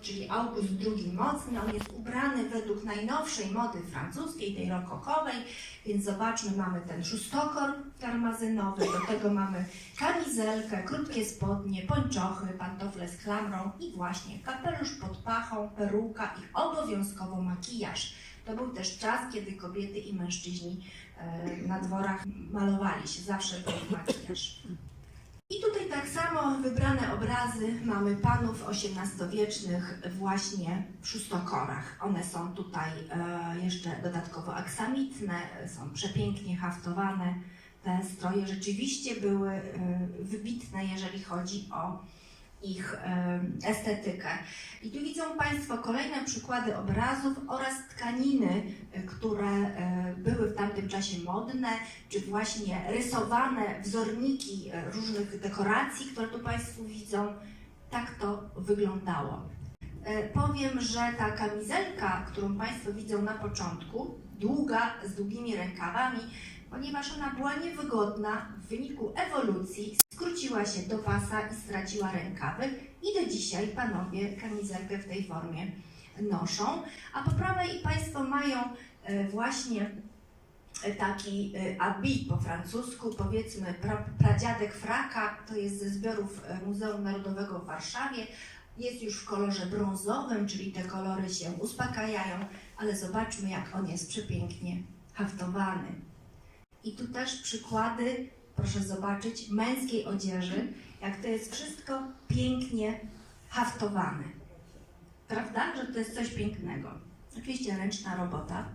czyli August II Mocny. On jest ubrany według najnowszej mody francuskiej, tej rokokowej, więc zobaczmy, mamy ten szóstokor karmazynowy, do tego mamy kamizelkę, krótkie spodnie, pończochy, pantofle z klamrą i właśnie kapelusz pod pachą, peruka i obowiązkowo makijaż. To był też czas, kiedy kobiety i mężczyźni e, na dworach malowali się, zawsze był makijaż. Tak samo wybrane obrazy mamy panów XVIII-wiecznych właśnie w szóstokorach. One są tutaj e, jeszcze dodatkowo aksamitne, są przepięknie haftowane. Te stroje rzeczywiście były e, wybitne, jeżeli chodzi o ich e, estetykę. I tu widzą Państwo kolejne przykłady obrazów oraz tkaniny, e, które e, były w tamtym czasie modne, czy właśnie rysowane wzorniki e, różnych dekoracji, które tu Państwo widzą. Tak to wyglądało. E, Powiem, że ta kamizelka, którą Państwo widzą na początku, długa, z długimi rękawami, ponieważ ona była niewygodna w wyniku ewolucji, skróciła się do pasa i straciła rękawy i do dzisiaj panowie kamizelkę w tej formie noszą. A po prawej Państwo mają e, właśnie taki e, habit po francusku, powiedzmy pra, pradziadek fraka, to jest ze zbiorów e, Muzeum Narodowego w Warszawie. Jest już w kolorze brązowym, czyli te kolory się uspokajają, ale zobaczmy jak on jest przepięknie haftowany. I tu też przykłady, proszę zobaczyć, męskiej odzieży, jak to jest wszystko pięknie haftowane. Prawda, że to jest coś pięknego. Oczywiście ręczna robota,